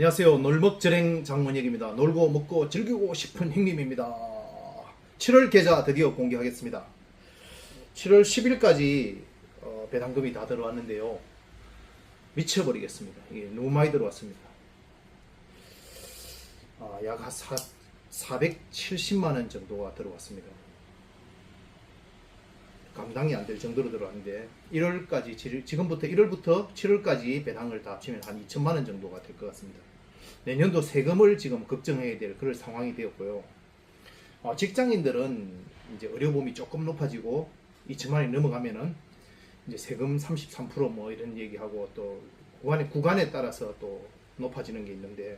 안녕하세요. 놀먹절행 장문혁입니다. 놀고 먹고 즐기고 싶은 형님입니다. 7월 계좌 드디어 공개하겠습니다. 7월 10일까지 어, 배당금이 다 들어왔는데요. 미쳐버리겠습니다. 이게 너무 많이 들어왔습니다. 아, 약한 470만원 정도가 들어왔습니다. 감당이 안 될 정도로 들어왔는데 1월까지 지금부터 1월부터 7월까지 배당을 다 합치면 한 2천만 원 정도가 될 것 같습니다. 내년도 세금을 지금 걱정해야 될 그런 상황이 되었고요. 어, 직장인들은 이제 의료보험이 조금 높아지고 2천만 원이 넘어가면은 이제 세금 33%뭐 이런 얘기하고 또 구간에 구간에 따라서 또 높아지는 게 있는데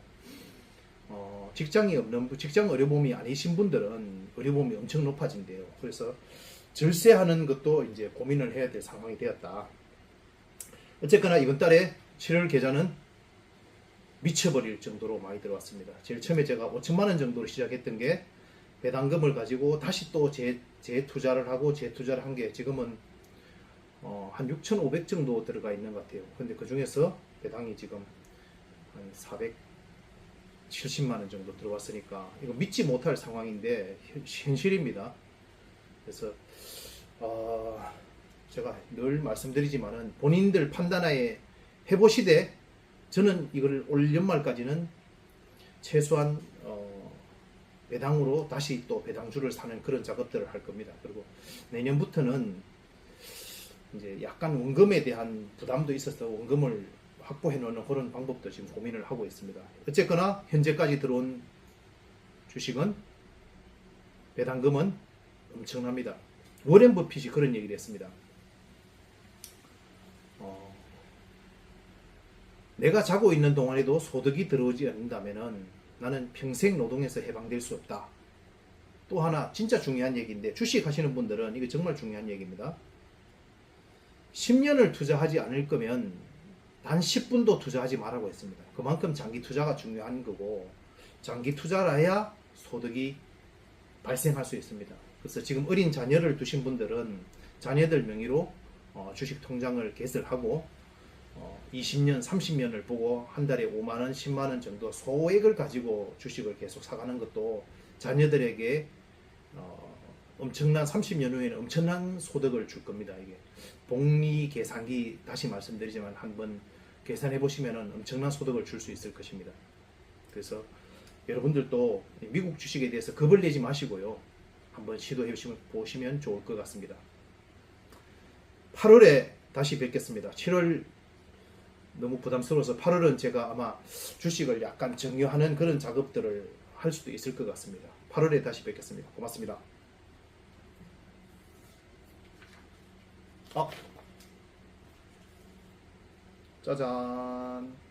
어, 직장이 없는 분- 직장 의료보험이 아니신 분들은 의료보험이 엄청 높아진대요. 그래서 절세하는 것도 이제 고민을 해야 될 상황이 되었다. 어쨌거나 이번 달에 7월 계좌는 미쳐버릴 정도로 많이 들어왔습니다. 제일 처음에 제가 5천만 원 정도로 시작했던 게 배당금을 가지고 다시 또 재, 재투자를 하고 재투자를 한 게 지금은 어, 한 6,500 정도 들어가 있는 것 같아요. 근데 그 중에서 배당이 지금 한 470만 원 정도 들어왔으니까 이거 믿지 못할 상황인데 현- 현실입니다. 그래서 어, 제가 늘 말씀드리지만은 본인들 판단하에 해보시되 저는 이걸 올 연말까지는 최소한 어, 배당으로 다시 또 배당주를 사는 그런 작업들을 할 겁니다. 그리고 내년부터는 이제 약간 원금에 대한 부담도 있어서 원금을 확보해 놓는 그런 방법도 지금 고민을 하고 있습니다. 어쨌거나 현재까지 들어온 주식은 배당금은 엄청납니다. 워렌 버핏이 그런 얘기를 했습니다. 내가 자고 있는 동안에도 소득이 들어오지 않는다면은 나는 평생 노동에서 해방될 수 없다. 또 하나 진짜 중요한 얘기인데 주식 하시는 분들은 이게 정말 중요한 얘기입니다. 10년을 투자하지 않을 거면 단 10분도 투자하지 말라고 했습니다. 그만큼 장기 투자가 중요한 거고 장기 투자를 해야 소득이 발생할 수 있습니다. 그래서 지금 어린 자녀를 두신 분들은 자녀들 명의로 어, 주식 통장을 개설하고 어, 20년, 30년을 보고 한 달에 5만 원, 10만 원 정도 소액을 가지고 주식을 계속 사가는 것도 자녀들에게 어, 엄청난 30년 후에는 엄청난 소득을 줄 겁니다. 이게 복리 계산기 다시 말씀드리지만 한번 계산해 보시면은 엄청난 소득을 줄 수 있을 것입니다. 그래서 여러분들도 미국 주식에 대해서 겁을 내지 마시고요. 한번 시도해 보시면 좋을 것 같습니다. 8월에 다시 뵙겠습니다. 7월 너무 부담스러워서 8월은 제가 아마 주식을 약간 정리하는 그런 작업들을 할 수도 있을 것 같습니다. 8월에 다시 뵙겠습니다. 고맙습니다. 아. 짜잔.